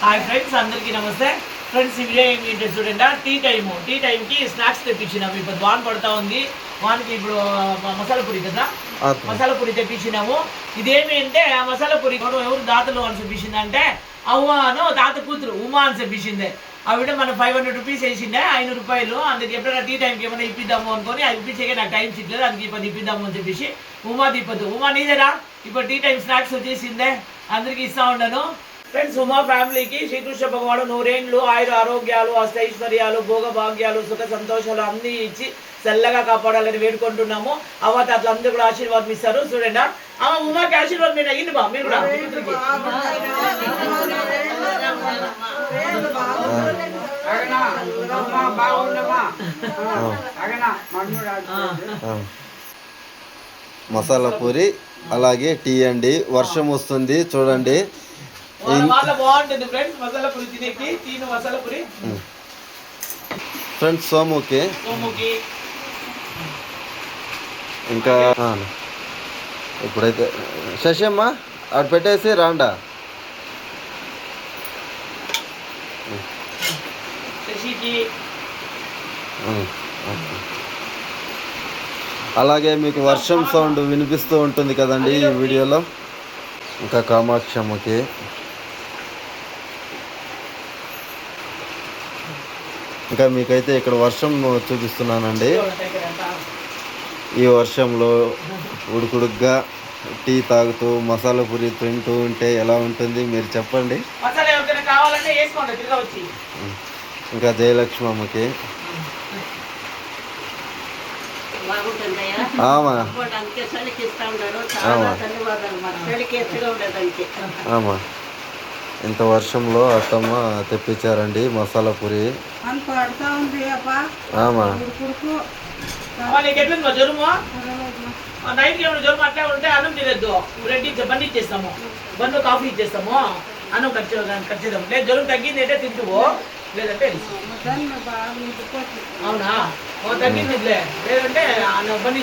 Hi friends అందరికీ నమస్తే. Friends ఈ వీడియో ఏంటంటే చూడండి. టీ టైము టీ టైంకి స్నాక్స్ తెప్పించినాము. ఇప్పుడు వాన్ పడతా ఉంది. వాన్కి ఇప్పుడు మసాలా పూరి కదా? మసాలా పూరి తెప్పించినాము. ఇదేమి అంటే ఆ మసాలా పూరి కూడా ఎవరు దాతలు అని చెప్పించింది అంటే అవ్వను తాత కూతురు ఉమా అని చెప్పించింది ఆవిడ మనం ఫైవ్ హండ్రెడ్ రూపీస్ వేసిండే ఐదు రూపాయలు. అందుకే ఎప్పుడైనా టీ టైంకి ఏమైనా ఇప్పిద్దాము అనుకొని అది ఇప్పించే నాకు టైం చిట్లేదు అందుకే ఇప్పుడు ఇప్పిద్దాము అని చెప్పేసి ఉమా తిప్పదు. ఉమా నీదేరా? ఇప్పుడు టీ టైం స్నాక్స్ వచ్చేసిందే. అందరికి ఇస్తా ఉండను. ఫ్రెండ్స్ ఉమా ఫ్యామిలీకి శ్రీకృష్ణ భగవాను నూరేండ్లు ఆయుర ఆరోగ్యాలు అష్టైశ్వర్యాలు భోగ భాగ్యాలు సుఖ సంతోషాలు అన్ని ఇచ్చి చల్లగా కాపాడాలని వేడుకుంటున్నాము. అవత అట్లా అందరూ కూడా ఆశీర్వాదం ఇస్తారు చూడండి ఆ. ఉమాకి ఆశీర్వాదం మీరు అయ్యింది బా మీరు కూడా. మసాలా పూరి అలాగే టీ అండి. వర్షం వస్తుంది చూడండి. ఫ్రెండ్స్ సోముకి. ఇంకా ఇప్పుడైతే శశమ్మ అటు పెట్టేసి రాండా. అలాగే మీకు వర్షం సౌండ్ వినిపిస్తూ ఉంటుంది కదండి ఈ వీడియోలో. ఇంకా కామాక్షమ్మకి. ఇంకా మీకైతే ఇక్కడ వర్షం చూపిస్తున్నానండి. ఈ వర్షంలో ఉడుకుడుగ్గా టీ తాగుతూ మసాలా పూరి తింటూ ఉంటే ఎలా ఉంటుంది మీరు చెప్పండి. ఇంకా జయలక్ష్మి అమ్మకి. ఆమా. ఇంత వర్షంలో అత్తమ్మ తెప్పించారండి మసాలా పూరి. ఏమైనా జ్వరం అట్లా ఉంటే అన్నం తినద్దు. రెడ్డి ఇచ్చే బండి ఇచ్చేస్తాము. బండు కాఫీ ఇచ్చేస్తాము. అన్నం ఖర్చు ఖర్చుదాం లేదు జ్వరం తగ్గింది అంటే తింటువు? లేదంటే అవునా? ఓ తగ్గిందిలే. లేదంటే అన్నం బండి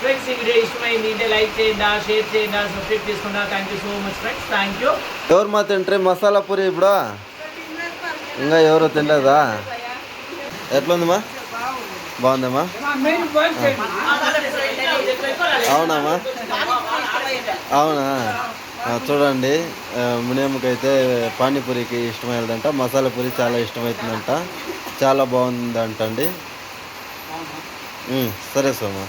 ఫ్రెండ్స్ ఈ వీడియో ఇష్టమైంది అంటే లైక్ చేయండి షేర్ చేయండి సబ్స్క్రైబ్ చేసుకుంటా thank you so much friends thank you ఎవరు మా తింటే మసాలా పూరి ఇప్పుడు? ఇంకా ఎవరు తినలేదా? ఎట్లుందమ్మా? బాగుందమ్మా? అవునామా అవునా? చూడండి ఆ, మునియమ్మకైతే పానీపూరికి ఇష్టమైనదంట మసాలా పూరి చాలా ఇష్టమవుతుందంట చాలా బాగుందంటండి. సరే సోమా.